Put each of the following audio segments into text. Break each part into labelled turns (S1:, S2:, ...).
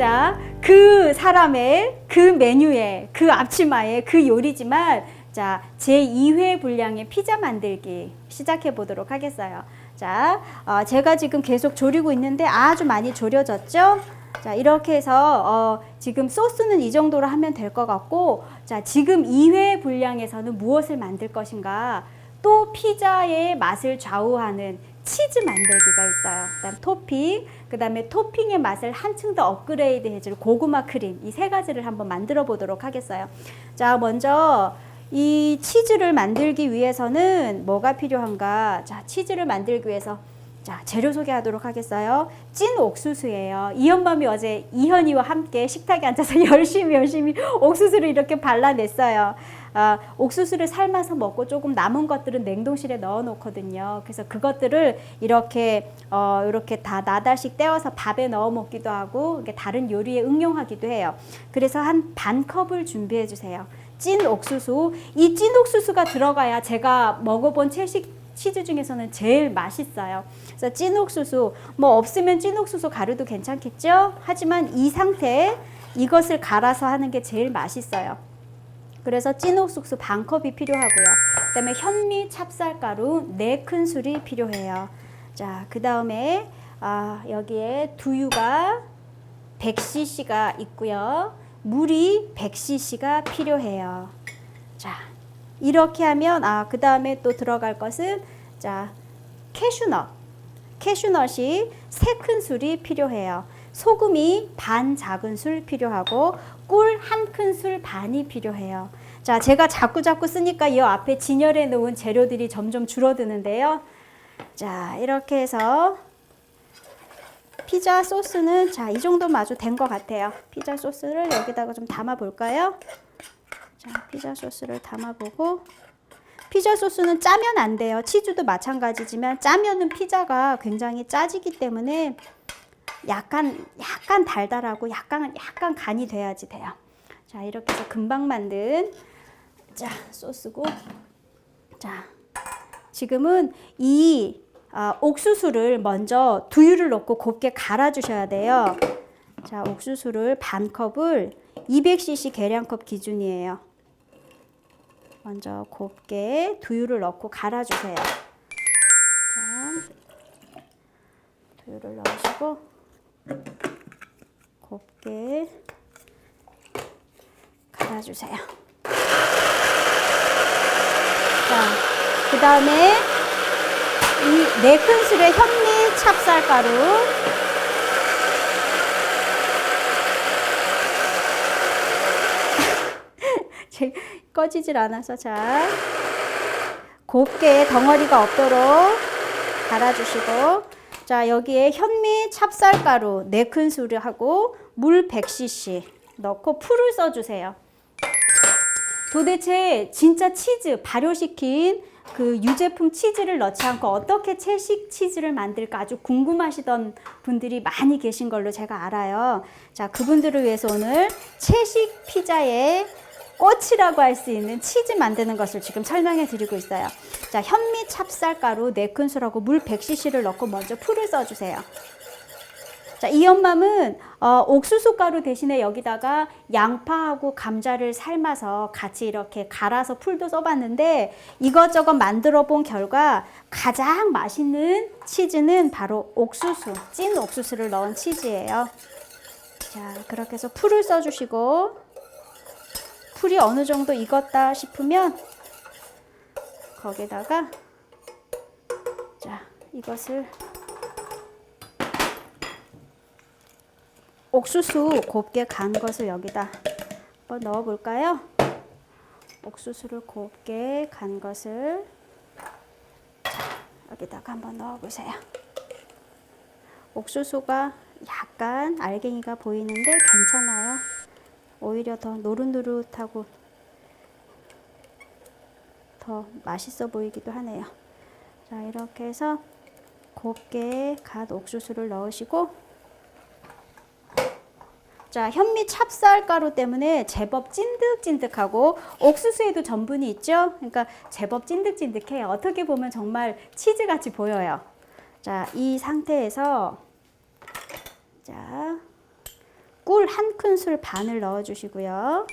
S1: 자, 그 사람의 그 메뉴에 그 앞치마에 그 요리지만 자, 제 2회 분량의 피자 만들기 시작해 보도록 하겠어요. 자, 어, 제가 지금 계속 졸이고 있는데 아주 많이 졸여졌죠? 자, 이렇게 해서 어, 지금 소스는 이 정도로 하면 될 것 같고 자, 지금 2회 분량에서는 무엇을 만들 것인가? 또 피자의 맛을 좌우하는 치즈 만들기가 있어요. 그다음 토핑, 그다음에 토핑의 맛을 한층 더 업그레이드 해줄 고구마 크림 이 세 가지를 한번 만들어 보도록 하겠어요. 자, 먼저 이 치즈를 만들기 위해서는 뭐가 필요한가? 자, 치즈를 만들기 위해서 자, 재료 소개하도록 하겠어요. 찐 옥수수예요. 이현맘이 어제 이현이와 함께 식탁에 앉아서 열심히 열심히 옥수수를 이렇게 발라냈어요. 아, 옥수수를 삶아서 먹고 조금 남은 것들은 냉동실에 넣어 놓거든요. 그래서 그것들을 이렇게 어, 이렇게 다 나달씩 떼어서 밥에 넣어 먹기도 하고 다른 요리에 응용하기도 해요. 그래서 한 반 컵을 준비해 주세요. 찐 옥수수. 이 찐 옥수수가 들어가야 제가 먹어본 채식 치즈 중에서는 제일 맛있어요. 그래서 찐 옥수수 뭐 없으면 찐 옥수수 가루도 괜찮겠죠? 하지만 이 상태에 이것을 갈아서 하는 게 제일 맛있어요. 그래서 찐 옥수수 반 컵이 필요하고요. 그다음에 현미 찹쌀가루 네 큰술이 필요해요. 자, 그다음에 아, 여기에 두유가 100cc가 있고요. 물이 100cc가 필요해요. 자, 이렇게 하면 아, 그다음에 또 들어갈 것은 자, 캐슈넛. 캐슈넛이 세 큰술이 필요해요. 소금이 반 작은술 필요하고 꿀 한 큰술 반이 필요해요. 자, 제가 자꾸 자꾸 쓰니까 이 앞에 진열해 놓은 재료들이 점점 줄어드는데요. 자, 이렇게 해서 피자 소스는 자, 이 정도면 아주 된 것 같아요. 피자 소스를 여기다가 좀 담아 볼까요? 자, 피자 소스를 담아 보고 피자 소스는 짜면 안 돼요. 치즈도 마찬가지지만 짜면은 피자가 굉장히 짜지기 때문에 약간 약간 달달하고 약간 약간 간이 돼야지 돼요. 자, 이렇게 해서 금방 만든 자, 소스고 자, 지금은 이 아, 옥수수를 먼저 두유를 넣고 곱게 갈아 주셔야 돼요. 자, 옥수수를 반 컵을 200cc 계량컵 기준이에요. 먼저 곱게 두유를 넣고 갈아 주세요. 자, 두유를 넣으시고 곱게 갈아주세요. 자, 그 다음에 이 네 큰술의 현미 찹쌀가루 제 꺼지질 않아서 자 곱게 덩어리가 없도록 갈아주시고 자 여기에 현미 찹쌀가루 4큰술을 하고 물 100cc 넣고 풀을 써주세요. 도대체 진짜 치즈 발효시킨 그 유제품 치즈를 넣지 않고 어떻게 채식 치즈를 만들까 아주 궁금하시던 분들이 많이 계신 걸로 제가 알아요. 자, 그분들을 위해서 오늘 채식 피자의 꽃이라고 할 수 있는 치즈 만드는 것을 지금 설명해 드리고 있어요. 자, 현미 찹쌀가루 4큰술하고 물 100cc를 넣고 먼저 풀을 써주세요. 자, 이 연맘은 어, 옥수수 가루 대신에 여기다가 양파하고 감자를 삶아서 같이 이렇게 갈아서 풀도 써봤는데 이것저것 만들어 본 결과 가장 맛있는 치즈는 바로 옥수수, 찐 옥수수를 넣은 치즈예요. 자, 그렇게 해서 풀을 써주시고 풀이 어느 정도 익었다 싶으면 거기다가 자, 이것을 옥수수 곱게 간 것을 여기다 한번 넣어 볼까요? 옥수수를 곱게 간 것을 자, 여기다가 한번 넣어 보세요. 옥수수가 약간 알갱이가 보이는데 괜찮아요. 오히려 더 노릇노릇하고 더 맛있어 보이기도 하네요. 자, 이렇게 해서 곱게 간 옥수수를 넣으시고 자, 현미 찹쌀가루 때문에 제법 찐득찐득하고 옥수수에도 전분이 있죠? 그러니까 제법 찐득찐득해요. 어떻게 보면 정말 치즈같이 보여요. 자, 이 상태에서 자, 꿀 한 큰술 반을 넣어 주시고요.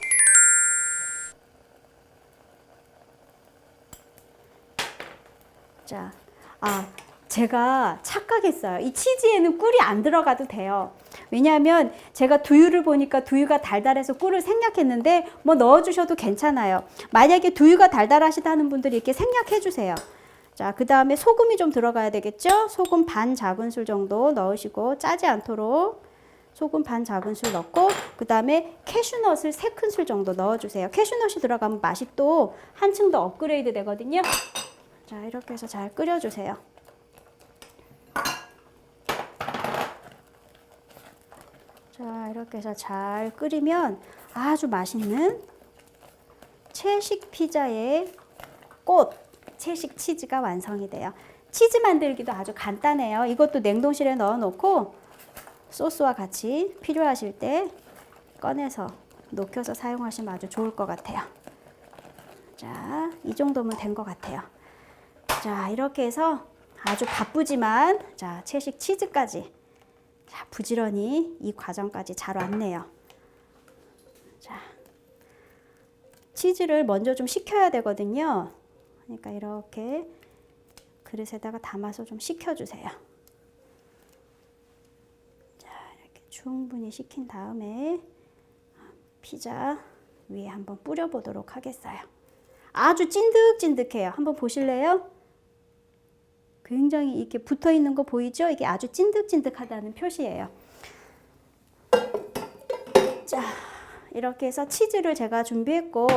S1: 자, 아, 제가 착각했어요. 이 치즈에는 꿀이 안 들어가도 돼요. 왜냐하면 제가 두유를 보니까 두유가 달달해서 꿀을 생략했는데 뭐 넣어주셔도 괜찮아요. 만약에 두유가 달달하시다는 분들이 이렇게 생략해 주세요. 자, 그 다음에 소금이 좀 들어가야 되겠죠? 소금 반 작은술 정도 넣으시고 짜지 않도록 소금 반 작은술 넣고 그 다음에 캐슈넛을 세 큰술 정도 넣어주세요. 캐슈넛이 들어가면 맛이 또 한층 더 업그레이드 되거든요. 자, 이렇게 해서 잘 끓여주세요. 자, 이렇게 해서 잘 끓이면 아주 맛있는 채식 피자의 꽃, 채식 치즈가 완성이 돼요. 치즈 만들기도 아주 간단해요. 이것도 냉동실에 넣어 놓고 소스와 같이 필요하실 때 꺼내서 녹여서 사용하시면 아주 좋을 것 같아요. 자, 이 정도면 된 것 같아요. 자, 이렇게 해서 아주 바쁘지만 자, 채식 치즈까지 자, 부지런히 이 과정까지 잘 왔네요. 자, 치즈를 먼저 좀 식혀야 되거든요. 그러니까 이렇게 그릇에다가 담아서 좀 식혀주세요. 자, 이렇게 충분히 식힌 다음에 피자 위에 한번 뿌려보도록 하겠어요. 아주 찐득찐득해요. 한번 보실래요? 굉장히 이렇게 붙어 있는 거 보이죠? 이게 아주 찐득찐득하다는 표시예요. 자, 이렇게 해서 치즈를 제가 준비했고,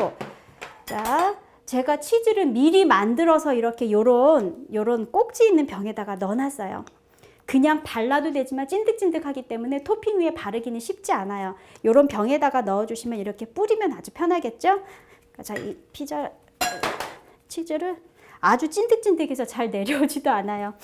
S1: 자, 제가 치즈를 미리 만들어서 이렇게 요런, 요런 꼭지 있는 병에다가 넣어놨어요. 그냥 발라도 되지만 찐득찐득하기 때문에 토핑 위에 바르기는 쉽지 않아요. 요런 병에다가 넣어주시면 이렇게 뿌리면 아주 편하겠죠? 자, 이 피자 치즈를 아주 찐득찐득해서 잘 내려오지도 않아요.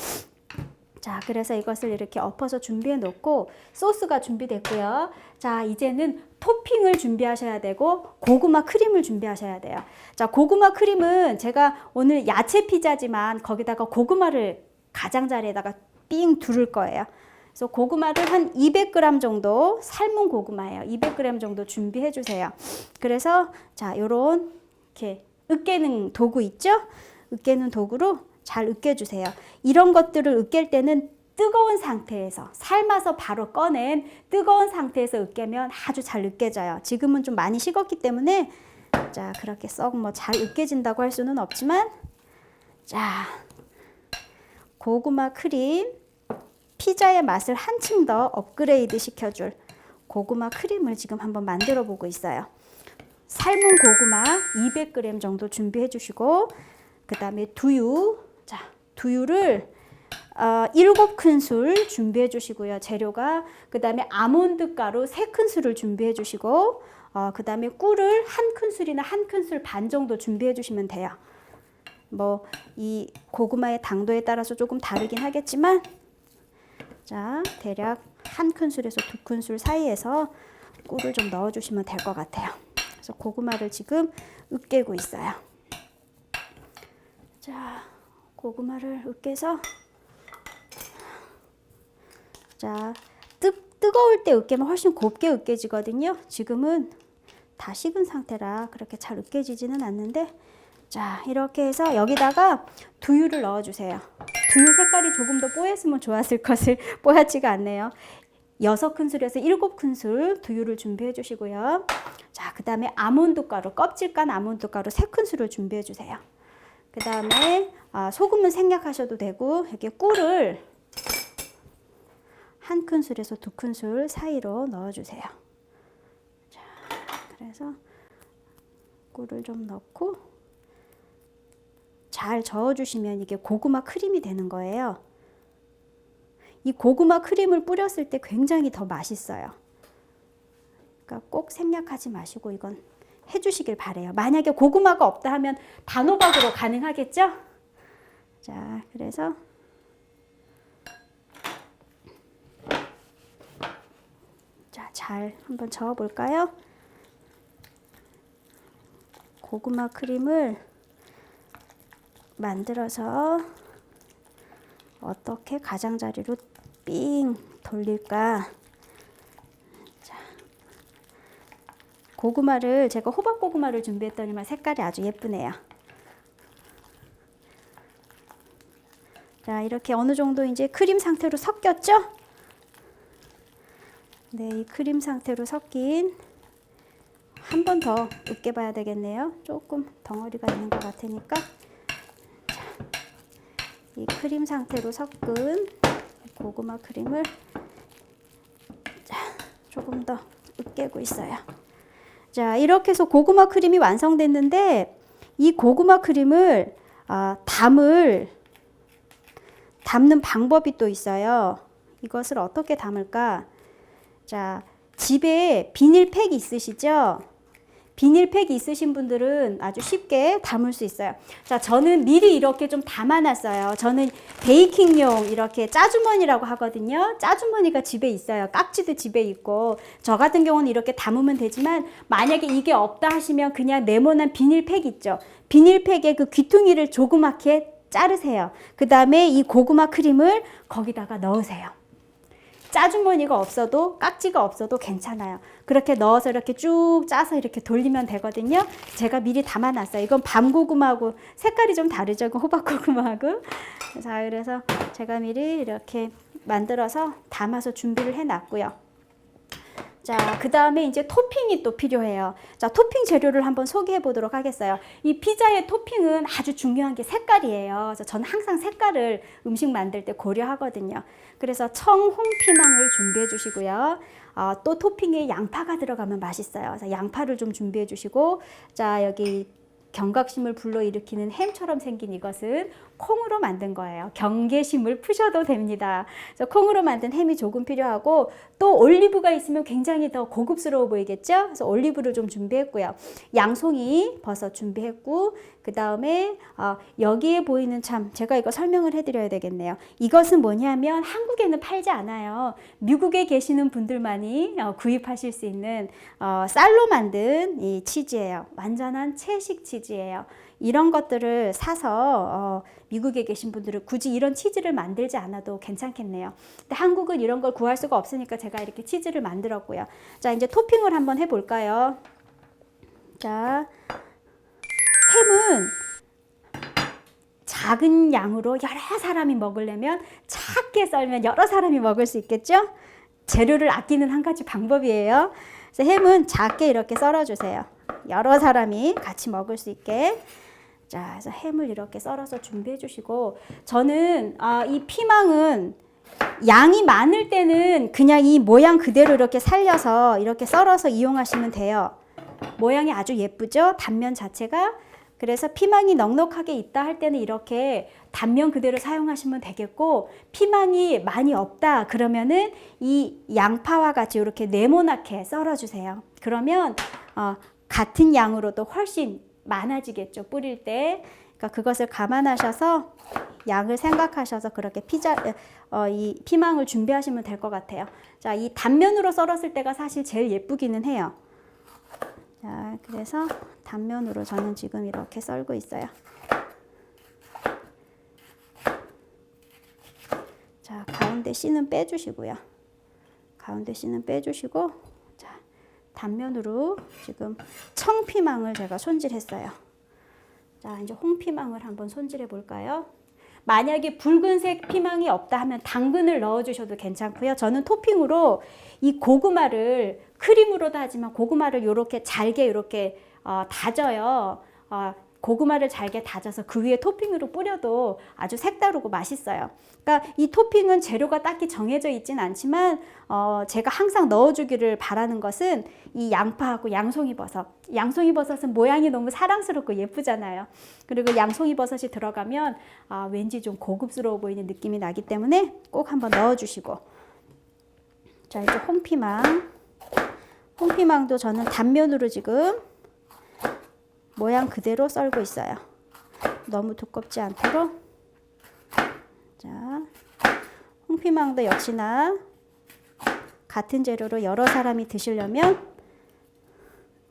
S1: 자, 그래서 이것을 이렇게 엎어서 준비해 놓고 소스가 준비됐고요. 자, 이제는 토핑을 준비하셔야 되고 고구마 크림을 준비하셔야 돼요. 자, 고구마 크림은 제가 오늘 야채 피자지만 거기다가 고구마를 가장자리에다가 삥 두를 거예요. 그래서 고구마를 한 200g 정도 삶은 고구마예요. 200g 정도 준비해 주세요. 그래서 자, 요런 이렇게 으깨는 도구 있죠? 으깨는 도구로 잘 으깨주세요. 이런 것들을 으깰 때는 뜨거운 상태에서 삶아서 바로 꺼낸 뜨거운 상태에서 으깨면 아주 잘 으깨져요. 지금은 좀 많이 식었기 때문에 자 그렇게 썩 뭐 잘 으깨진다고 할 수는 없지만 자 고구마 크림 피자의 맛을 한층 더 업그레이드 시켜줄 고구마 크림을 지금 한번 만들어 보고 있어요. 삶은 고구마 200g 정도 준비해 주시고 그 다음에 두유. 자 두유를 어, 7큰술 준비해 주시고요 재료가. 그 다음에 아몬드 가루 3큰술을 준비해 주시고 어, 그 다음에 꿀을 한 큰술이나 한 큰술 반 정도 준비해 주시면 돼요. 뭐 이 고구마의 당도에 따라서 조금 다르긴 하겠지만 자 대략 한 큰술에서 두 큰술 사이에서 꿀을 좀 넣어 주시면 될 것 같아요. 그래서 고구마를 지금 으깨고 있어요. 자, 고구마를 으깨서 자, 뜨, 뜨거울 때 으깨면 훨씬 곱게 으깨지거든요. 지금은 다 식은 상태라 그렇게 잘 으깨지지는 않는데 자, 이렇게 해서 여기다가 두유를 넣어 주세요. 두유 색깔이 조금 더 뽀였으면 좋았을 것을 뽀얗지가 않네요. 여섯 큰술에서 일곱 큰술 두유를 준비해 주시고요. 자, 그 다음에 아몬드 가루, 껍질 깐 아몬드 가루 세 큰술을 준비해 주세요. 그 다음에 아, 소금은 생략하셔도 되고 여기 꿀을 한 큰술에서 두 큰술 사이로 넣어주세요. 자, 그래서 꿀을 좀 넣고 잘 저어주시면 이게 고구마 크림이 되는 거예요. 이 고구마 크림을 뿌렸을 때 굉장히 더 맛있어요. 그러니까 꼭 생략하지 마시고 이건 해주시길 바래요. 만약에 고구마가 없다 하면 단호박으로 가능하겠죠? 자, 그래서 자, 잘 한번 저어 볼까요? 고구마 크림을 만들어서 어떻게 가장자리로 삥 돌릴까? 고구마를 제가 호박 고구마를 준비했더니만 색깔이 아주 예쁘네요. 자, 이렇게 어느 정도 이제 크림 상태로 섞였죠? 네, 이 크림 상태로 섞인 한 번 더 으깨봐야 되겠네요. 조금 덩어리가 있는 것 같으니까. 자, 이 크림 상태로 섞은 고구마 크림을 자, 조금 더 으깨고 있어요. 자, 이렇게 해서 고구마 크림이 완성됐는데 이 고구마 크림을 아, 담을 담는 방법이 또 있어요. 이것을 어떻게 담을까? 자, 집에 비닐팩 있으시죠? 비닐팩 있으신 분들은 아주 쉽게 담을 수 있어요. 자, 저는 미리 이렇게 좀 담아놨어요. 저는 베이킹용 이렇게 짜주머니라고 하거든요. 짜주머니가 집에 있어요. 깍지도 집에 있고. 저 같은 경우는 이렇게 담으면 되지만 만약에 이게 없다 하시면 그냥 네모난 비닐팩 있죠. 비닐팩에 그 귀퉁이를 조그맣게 자르세요. 그 다음에 이 고구마 크림을 거기다가 넣으세요. 짜주머니가 없어도 깍지가 없어도 괜찮아요. 그렇게 넣어서 이렇게 쭉 짜서 이렇게 돌리면 되거든요. 제가 미리 담아놨어요. 이건 밤고구마하고 색깔이 좀 다르죠. 호박고구마하고. 자, 그래서 제가 미리 이렇게 만들어서 담아서 준비를 해놨고요. 자, 그 다음에 이제 토핑이 또 필요해요. 자, 토핑 재료를 한번 소개해 보도록 하겠어요. 이 피자의 토핑은 아주 중요한 게 색깔이에요. 저는 항상 색깔을 음식 만들 때 고려하거든요. 그래서 청 홍 피망을 준비해 주시고요. 어, 또 토핑에 양파가 들어가면 맛있어요. 그래서 양파를 좀 준비해 주시고, 자, 여기 경각심을 불러일으키는 햄처럼 생긴 이것은 콩으로 만든 거예요. 경계심을 푸셔도 됩니다. 그래서 콩으로 만든 햄이 조금 필요하고 또 올리브가 있으면 굉장히 더 고급스러워 보이겠죠? 그래서 올리브를 좀 준비했고요. 양송이 버섯 준비했고 그 다음에 어, 여기에 보이는 참 제가 이거 설명을 해드려야 되겠네요. 이것은 뭐냐면 한국에는 팔지 않아요. 미국에 계시는 분들만이 어, 구입하실 수 있는 어, 쌀로 만든 이 치즈예요. 완전한 채식 치즈예요. 이런 것들을 사서 어, 미국에 계신 분들은 굳이 이런 치즈를 만들지 않아도 괜찮겠네요. 근데 한국은 이런 걸 구할 수가 없으니까 제가 이렇게 치즈를 만들었고요. 자, 이제 토핑을 한번 해볼까요? 자, 햄은 작은 양으로 여러 사람이 먹으려면 작게 썰면 여러 사람이 먹을 수 있겠죠? 재료를 아끼는 한 가지 방법이에요. 햄은 작게 이렇게 썰어주세요. 여러 사람이 같이 먹을 수 있게. 자, 그래서 햄을 이렇게 썰어서 준비해 주시고, 저는 아, 이 피망은 양이 많을 때는 그냥 이 모양 그대로 이렇게 살려서 이렇게 썰어서 이용하시면 돼요. 모양이 아주 예쁘죠? 단면 자체가. 그래서 피망이 넉넉하게 있다 할 때는 이렇게 단면 그대로 사용하시면 되겠고 피망이 많이 없다 그러면은 이 양파와 같이 이렇게 네모나게 썰어 주세요. 그러면 어, 같은 양으로도 훨씬 많아지겠죠 뿌릴 때. 그러니까 그것을 감안하셔서 양을 생각하셔서 그렇게 피자 어, 이 피망을 준비하시면 될 것 같아요. 자, 이 단면으로 썰었을 때가 사실 제일 예쁘기는 해요. 자, 그래서 단면으로 저는 지금 이렇게 썰고 있어요. 자, 가운데 씨는 빼주시고요. 가운데 씨는 빼주시고, 자, 단면으로 지금 청피망을 제가 손질했어요. 자, 이제 홍피망을 한번 손질해 볼까요? 만약에 붉은색 피망이 없다 하면 당근을 넣어 주셔도 괜찮고요. 저는 토핑으로 이 고구마를 크림으로도 하지만 고구마를 이렇게 잘게 이렇게 어, 다져요. 어, 고구마를 잘게 다져서 그 위에 토핑으로 뿌려도 아주 색다르고 맛있어요. 그러니까 이 토핑은 재료가 딱히 정해져 있진 않지만 어, 제가 항상 넣어주기를 바라는 것은 이 양파하고 양송이버섯. 양송이버섯은 모양이 너무 사랑스럽고 예쁘잖아요. 그리고 양송이버섯이 들어가면 아, 왠지 좀 고급스러워 보이는 느낌이 나기 때문에 꼭 한번 넣어주시고 자 이제 홍피망 홍피망도 저는 단면으로 지금 모양 그대로 썰고 있어요. 너무 두껍지 않도록. 자, 홍피망도 역시나 같은 재료로 여러 사람이 드시려면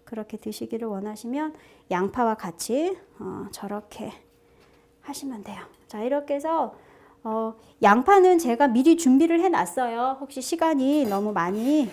S1: 그렇게 드시기를 원하시면 양파와 같이 어, 저렇게 하시면 돼요. 자, 이렇게 해서 어, 양파는 제가 미리 준비를 해 놨어요. 혹시 시간이 너무 많이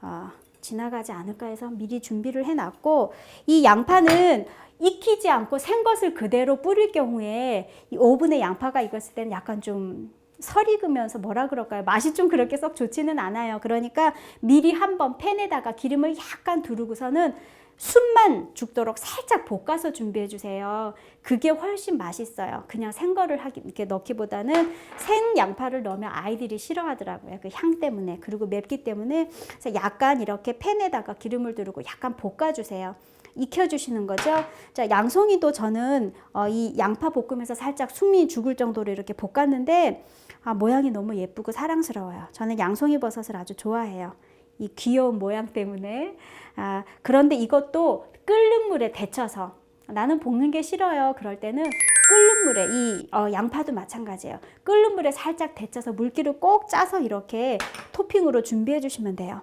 S1: 어, 지나가지 않을까 해서 미리 준비를 해놨고 이 양파는 익히지 않고 생것을 그대로 뿌릴 경우에 이 오븐에 양파가 익었을 때는 약간 좀 설익으면서 뭐라 그럴까요? 맛이 좀 그렇게 썩 좋지는 않아요. 그러니까 미리 한번 팬에다가 기름을 약간 두르고서는 숨만 죽도록 살짝 볶아서 준비해 주세요. 그게 훨씬 맛있어요. 그냥 생거를 이렇게 넣기보다는 생 양파를 넣으면 아이들이 싫어하더라고요. 그 향 때문에 그리고 맵기 때문에 그래서 약간 이렇게 팬에다가 기름을 두르고 약간 볶아 주세요. 익혀주시는 거죠. 자, 양송이도 저는 어, 이 양파 볶으면서 살짝 숨이 죽을 정도로 이렇게 볶았는데 아, 모양이 너무 예쁘고 사랑스러워요. 저는 양송이 버섯을 아주 좋아해요. 이 귀여운 모양 때문에. 아, 그런데 이것도 끓는 물에 데쳐서 나는 볶는 게 싫어요. 그럴 때는 끓는 물에 이 어, 양파도 마찬가지예요. 끓는 물에 살짝 데쳐서 물기를 꼭 짜서 이렇게 토핑으로 준비해 주시면 돼요.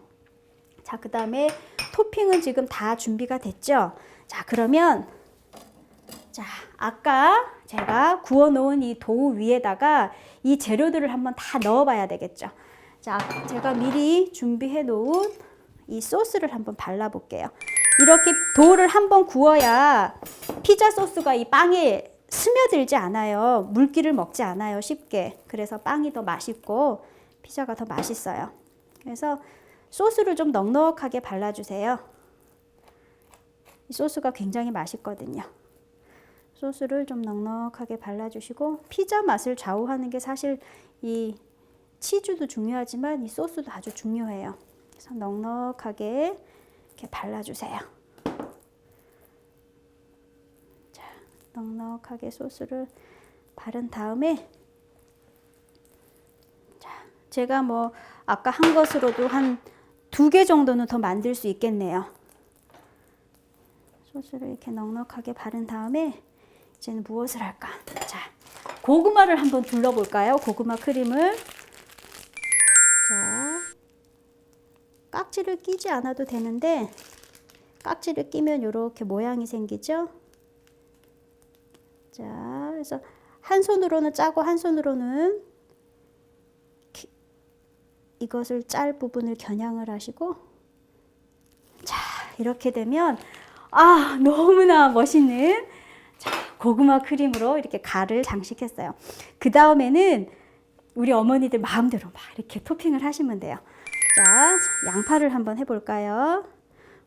S1: 자, 그 다음에 토핑은 지금 다 준비가 됐죠? 자, 그러면 자, 아까 제가 구워 놓은 이 도우 위에다가 이 재료들을 한번 다 넣어 봐야 되겠죠? 자, 제가 미리 준비해 놓은 이 소스를 한번 발라 볼게요. 이렇게 도우를 한번 구워야 피자 소스가 이 빵에 스며들지 않아요. 물기를 먹지 않아요. 쉽게. 그래서 빵이 더 맛있고 피자가 더 맛있어요. 그래서 소스를 좀 넉넉하게 발라주세요. 이 소스가 굉장히 맛있거든요. 소스를 좀 넉넉하게 발라주시고 피자 맛을 좌우하는 게 사실 이 치즈도 중요하지만 이 소스도 아주 중요해요. 그래서 넉넉하게 이렇게 발라주세요. 자, 넉넉하게 소스를 바른 다음에 자, 제가 뭐 아까 한 것으로도 한 두 개 정도는 더 만들 수 있겠네요. 소스를 이렇게 넉넉하게 바른 다음에 이제는 무엇을 할까? 자, 고구마를 한번 둘러볼까요? 고구마 크림을. 깍지를 끼지 않아도 되는데 깍지를 끼면 이렇게 모양이 생기죠? 자, 그래서 한 손으로는 짜고 한 손으로는 기- 이것을 짤 부분을 겨냥을 하시고 자, 이렇게 되면 아, 너무나 멋있는 자, 고구마 크림으로 이렇게 가를 장식했어요. 그 다음에는 우리 어머니들 마음대로 막 이렇게 토핑을 하시면 돼요. 자, 양파를 한번 해볼까요?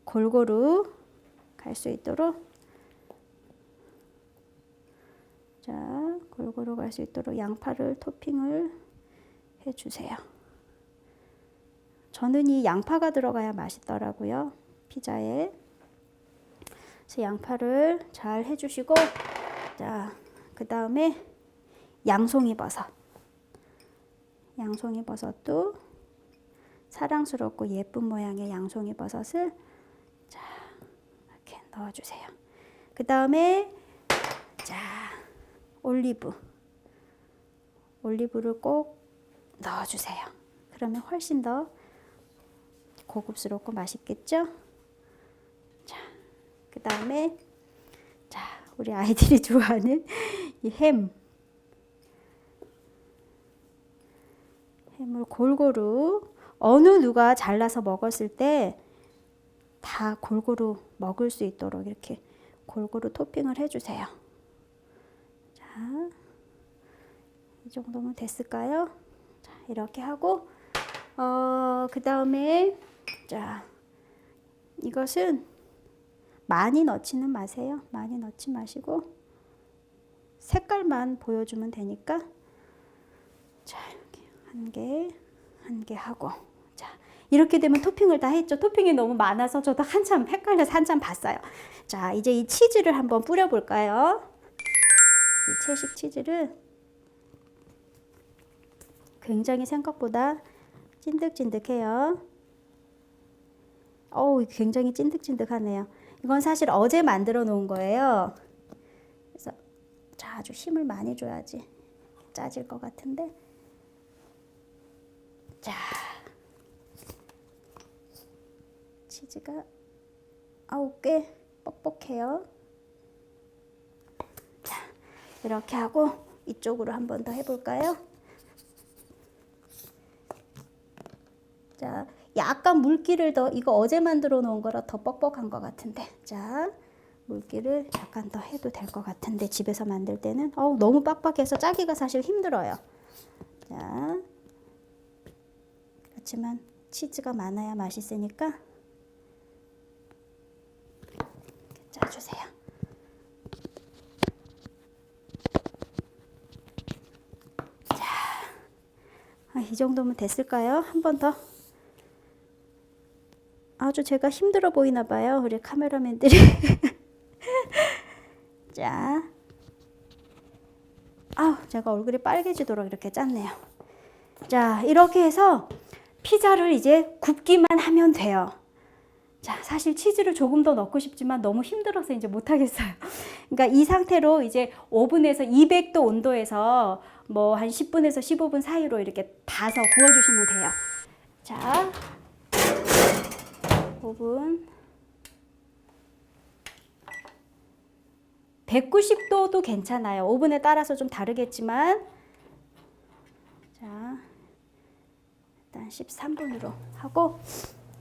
S1: 골고루 갈 수 있도록. 자, 골고루 갈 수 있도록 양파를 토핑을 해주세요. 저는 이 양파가 들어가야 맛있더라고요. 피자에. 그래서 양파를 잘 해주시고, 자, 그 다음에 양송이 버섯. 양송이 버섯도 사랑스럽고 예쁜 모양의 양송이 버섯을 자, 이렇게 넣어주세요. 그 다음에 자, 올리브. 올리브를 꼭 넣어주세요. 그러면 훨씬 더 고급스럽고 맛있겠죠? 자, 그 다음에 자, 우리 아이들이 좋아하는 이 햄. 햄을 골고루 어느 누가 잘라서 먹었을 때 다 골고루 먹을 수 있도록 이렇게 골고루 토핑을 해주세요. 자, 이 정도면 됐을까요? 자, 이렇게 하고 어, 그 다음에 자, 이것은 많이 넣지는 마세요. 많이 넣지 마시고 색깔만 보여주면 되니까 자, 이렇게 한 개, 한 개 하고 자, 이렇게 되면 토핑을 다 했죠. 토핑이 너무 많아서 저도 한참 헷갈려서 한참 봤어요. 자, 이제 이 치즈를 한번 뿌려볼까요? 이 채식 치즈를 굉장히 생각보다 찐득찐득해요. 어우, 굉장히 찐득찐득하네요. 이건 사실 어제 만들어 놓은 거예요. 그래서 자, 아주 힘을 많이 줘야지 짜질 것 같은데. 자, 치즈가 아홉 개 뻑뻑해요. 자, 이렇게 하고 이쪽으로 한 번 더 해볼까요? 자, 약간 물기를 더 이거 어제 만들어 놓은 거라 더 뻑뻑한 것 같은데 자 물기를 약간 더 해도 될 것 같은데 집에서 만들 때는 어우 너무 빡빡해서 짜기가 사실 힘들어요 자 그렇지만 치즈가 많아야 맛있으니까 이렇게 짜주세요 아, 이 정도면 됐을까요? 한 번 더. 아주 제가 힘들어 보이나 봐요. 우리 카메라맨들이. 자. 아우, 제가 얼굴이 빨개지도록 이렇게 짰네요. 자, 이렇게 해서 피자를 이제 굽기만 하면 돼요. 자, 사실 치즈를 조금 더 넣고 싶지만 너무 힘들어서 이제 못 하겠어요. 그러니까 이 상태로 이제 오븐에서 200도 온도에서 뭐 한 10분에서 15분 사이로 이렇게 봐서 구워주시면 돼요. 자, 오븐 190도도 괜찮아요. 오븐에 따라서 좀 다르겠지만 자, 일단 13분으로 하고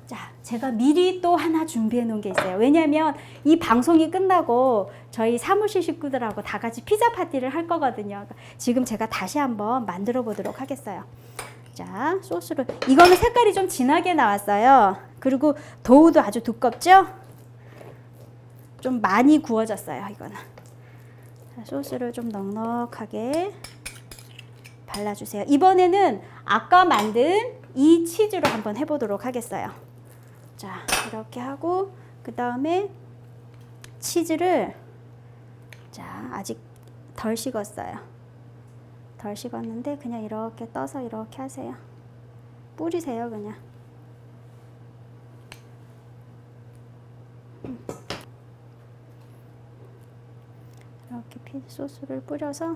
S1: 자, 제가 미리 또 하나 준비해 놓은 게 있어요. 왜냐면 이 방송이 끝나고 저희 사무실 식구들하고 다 같이 피자 파티를 할 거거든요. 그러니까 지금 제가 다시 한번 만들어 보도록 하겠어요. 자, 소스를 이거는 색깔이 좀 진하게 나왔어요. 그리고 도우도 아주 두껍죠? 좀 많이 구워졌어요, 이거는. 자, 소스를 좀 넉넉하게 발라주세요. 이번에는 아까 만든 이 치즈로 한번 해보도록 하겠어요. 자, 이렇게 하고 그 다음에 치즈를 자 아직 덜 식었어요. 덜 식었는데 그냥 이렇게 떠서 이렇게 하세요. 뿌리세요 그냥. 음. 이렇게 피 소스를 뿌려서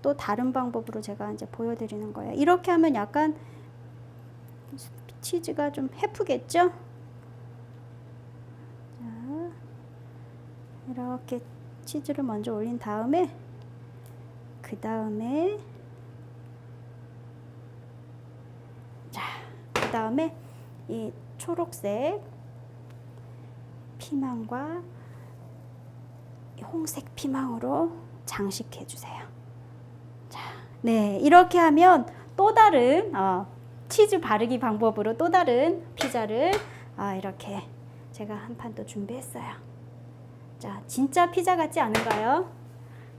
S1: 또 다른 방법으로 제가 이제 보여드리는 거예요. 이렇게 하면 약간 치즈가 좀 해프겠죠? 자, 이렇게 치즈를 먼저 올린 다음에 그 다음에 자, 그 다음에 이 초록색 피망과 이 홍색 피망으로 장식해 주세요. 자, 네, 이렇게 하면 또 다른 어, 치즈 바르기 방법으로 또 다른 피자를 아, 이렇게 제가 한 판 또 준비했어요. 자, 진짜 피자 같지 않은가요?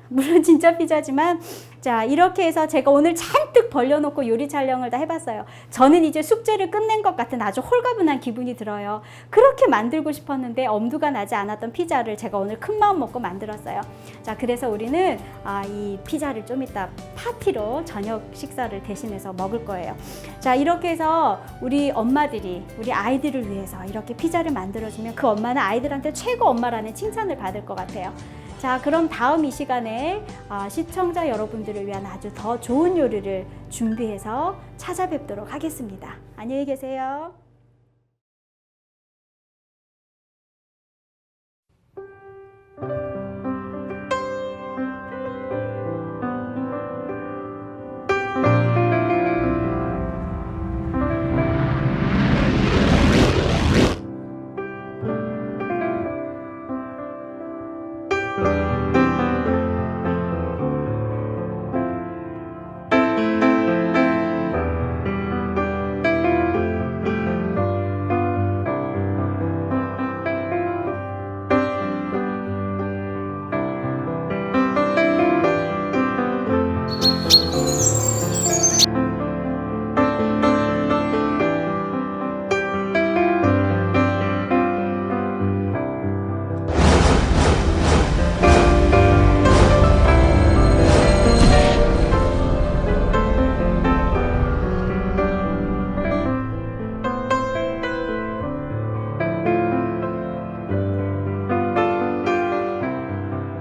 S1: 물론 진짜 피자지만 자 이렇게 해서 제가 오늘 잔뜩 벌려놓고 요리 촬영을 다 해봤어요. 저는 이제 숙제를 끝낸 것 같은 아주 홀가분한 기분이 들어요. 그렇게 만들고 싶었는데 엄두가 나지 않았던 피자를 제가 오늘 큰 마음 먹고 만들었어요. 자 그래서 우리는 아, 이 피자를 좀 이따 파티로 저녁 식사를 대신해서 먹을 거예요. 자 이렇게 해서 우리 엄마들이 우리 아이들을 위해서 이렇게 피자를 만들어주면 그 엄마는 아이들한테 최고 엄마라는 칭찬을 받을 것 같아요. 자, 그럼 다음 이 시간에 아, 시청자 여러분들을 위한 아주 더 좋은 요리를 준비해서 찾아뵙도록 하겠습니다. 안녕히 계세요.